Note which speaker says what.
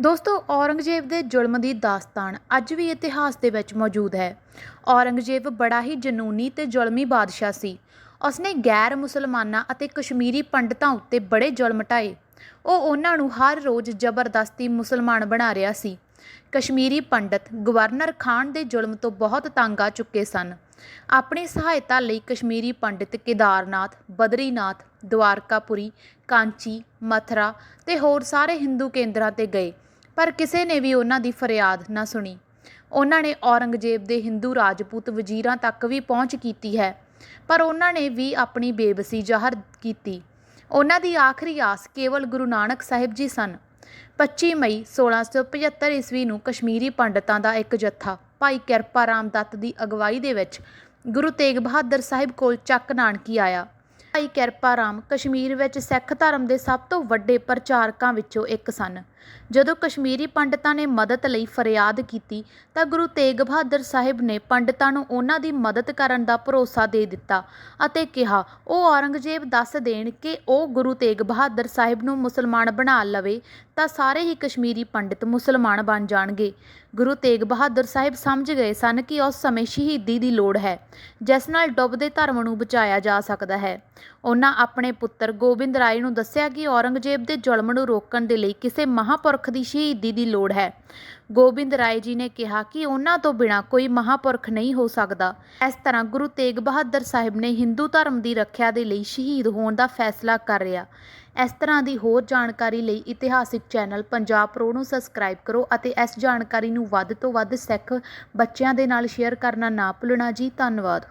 Speaker 1: ਦੋਸਤੋ, ਔਰੰਗਜ਼ੇਬ ਦੇ ਜ਼ੁਲਮ ਦੀ ਦਾਸਤਾਨ ਅੱਜ ਵੀ ਇਤਿਹਾਸ ਦੇ ਵਿੱਚ ਮੌਜੂਦ ਹੈ। ਔਰੰਗਜ਼ੇਬ ਬੜਾ ਹੀ ਜਨੂਨੀ ਤੇ ਜ਼ੁਲਮੀ ਬਾਦਸ਼ਾਹ ਸੀ। ਉਸਨੇ ਗੈਰ ਮੁਸਲਮਾਨਾਂ ਅਤੇ ਕਸ਼ਮੀਰੀ ਪੰਡਤਾਂ ਉੱਤੇ ਬੜੇ ਜ਼ੁਲਮ ਢਾਏ ਉਹ ਉਹਨਾਂ ਨੂੰ ਹਰ ਰੋਜ਼ ਜ਼ਬਰਦਸਤੀ ਮੁਸਲਮਾਨ ਬਣਾ ਰਿਹਾ ਸੀ। ਕਸ਼ਮੀਰੀ ਪੰਡਤ ਗਵਰਨਰ ਖਾਨ ਦੇ ਜ਼ੁਲਮ ਤੋਂ ਬਹੁਤ ਤੰਗ ਆ ਚੁੱਕੇ ਸਨ। ਆਪਣੀ ਸਹਾਇਤਾ ਲਈ ਕਸ਼ਮੀਰੀ ਪੰਡਿਤ ਕੇਦਾਰਨਾਥ, ਬਦਰੀਨਾਥ, ਦਵਾਰਕਾਪੁਰੀ, ਕਾਂਚੀ, ਮਥਰਾ ਤੇ ਹੋਰ ਸਾਰੇ ਹਿੰਦੂ ਕੇਂਦਰਾਂ ਤੇ ਗਏ। ਪਰ ਕਿਸੇ ਨੇ ਵੀ ਉਹਨਾਂ ਦੀ ਫਰਿਆਦ ਨਾ ਸੁਣੀ। ਉਹਨਾਂ ਨੇ ਔਰੰਗਜ਼ੇਬ ਦੇ ਹਿੰਦੂ ਰਾਜਪੂਤ ਵਜ਼ੀਰਾਂ ਤੱਕ ਵੀ ਪਹੁੰਚ ਕੀਤੀ ਹੈ, ਪਰ ਉਹਨਾਂ ਨੇ ਵੀ ਆਪਣੀ ਬੇਬਸੀ ਜ਼ਾਹਰ ਕੀਤੀ। ਉਹਨਾਂ ਦੀ ਆਖਰੀ ਆਸ ਕੇਵਲ ਗੁਰੂ ਨਾਨਕ ਸਾਹਿਬ ਜੀ ਸਨ। 25 ਮਈ 1675 ਈਸਵੀ ਨੂੰ ਕਸ਼ਮੀਰੀ ਪੰਡਤਾਂ ਦਾ ਇੱਕ ਜੱਥਾ, ਭਾਈ ਕਿਰਪਾ ਰਾਮ ਦੱਤ ਦੀ ਅਗਵਾਈ ਦੇ ਵਿੱਚ ਗੁਰੂ ਤੇਗ ਬਹਾਦਰ ਸਾਹਿਬ ਕੋਲ ਚੱਕ ਨਾਨਕੀ ਆਇਆ। ਭਾਈ ਕਿਰਪਾ ਰਾਮ, ਕਸ਼ਮੀਰ ਵਿੱਚ ਸਿੱਖ ਧਰਮ ਦੇ ਸਭ ਤੋਂ ਵੱਡੇ ਪ੍ਰਚਾਰਕਾਂ ਵਿੱਚੋਂ ਇੱਕ ਸਨ। ਜਦੋਂ ਕਸ਼ਮੀਰੀ ਪੰਡਤਾਂ ਨੇ ਮਦਦ ਲਈ ਫਰਿਆਦ ਕੀਤੀ, ਤਾਂ ਗੁਰੂ ਤੇਗ ਬਹਾਦਰ ਸਾਹਿਬ ਨੇ ਪੰਡਤਾਂ ਨੂੰ ਉਹਨਾਂ ਦੀ ਮਦਦ ਕਰਨ ਦਾ ਭਰੋਸਾ ਦੇ ਦਿੱਤਾ ਅਤੇ ਕਿਹਾ, ਉਹ ਔਰੰਗਜ਼ੇਬ ਦੱਸ ਦੇਣ ਕਿ ਉਹ ਗੁਰੂ ਤੇਗ ਬਹਾਦਰ ਸਾਹਿਬ ਨੂੰ ਮੁਸਲਮਾਨ ਬਣਾ ਲਵੇ, ਤਾਂ ਸਾਰੇ ਹੀ ਕਸ਼ਮੀਰੀ ਪੰਡਿਤ ਮੁਸਲਮਾਨ ਬਣ ਜਾਣਗੇ। ਗੁਰੂ ਤੇਗ ਬਹਾਦਰ ਸਾਹਿਬ ਸਮਝ ਗਏ ਸਨ ਕਿ ਉਸ ਸਮੇਂ ਸ਼ਹੀਦੀ ਦੀ ਲੋੜ ਹੈ, ਜਿਸ ਨਾਲ ਡੁੱਬਦੇ ਧਰਮ ਨੂੰ ਬਚਾਇਆ ਜਾ ਸਕਦਾ ਹੈ। ਉਹਨਾਂ ਆਪਣੇ ਪੁੱਤਰ ਗੋਬਿੰਦ ਰਾਏ ਨੂੰ ਦੱਸਿਆ ਕਿ ਔਰੰਗਜ਼ੇਬ ਦੇ ਜ਼ੁਲਮ ਨੂੰ ਰੋਕਣ ਦੇ ਲਈ ਕਿਸੇ ਮਹਾਪੁਰਖ ਦੀ ਸ਼ਹੀਦੀ ਦੀ ਲੋੜ ਹੈ। ਗੋਬਿੰਦ ਰਾਏ ਜੀ ਨੇ ਕਿਹਾ ਕਿ ਉਹਨਾਂ ਤੋਂ ਬਿਨਾ ਕੋਈ ਮਹਾਪੁਰਖ ਨਹੀਂ ਹੋ ਸਕਦਾ। ਇਸ ਤਰ੍ਹਾਂ ਗੁਰੂ ਤੇਗ ਬਹਾਦਰ ਸਾਹਿਬ ਨੇ ਹਿੰਦੂ ਧਰਮ ਦੀ ਰੱਖਿਆ ਦੇ ਲਈ ਸ਼ਹੀਦ ਹੋਣ ਦਾ ਫੈਸਲਾ ਕਰ ਲਿਆ ਇਸ ਤਰ੍ਹਾਂ ਦੀ ਹੋਰ ਜਾਣਕਾਰੀ ਲਈ ਇਤਿਹਾਸਿਕ ਚੈਨਲ ਪੰਜਾਬ ਪ੍ਰੋ ਨੂੰ ਸਬਸਕ੍ਰਾਈਬ ਕਰੋ ਅਤੇ ਇਸ ਜਾਣਕਾਰੀ ਨੂੰ ਵੱਧ ਤੋਂ ਵੱਧ ਸਿੱਖ ਬੱਚਿਆਂ ਦੇ ਨਾਲ ਸ਼ੇਅਰ ਕਰਨਾ ਨਾ ਭੁੱਲਣਾ ਜੀ। ਧੰਨਵਾਦ।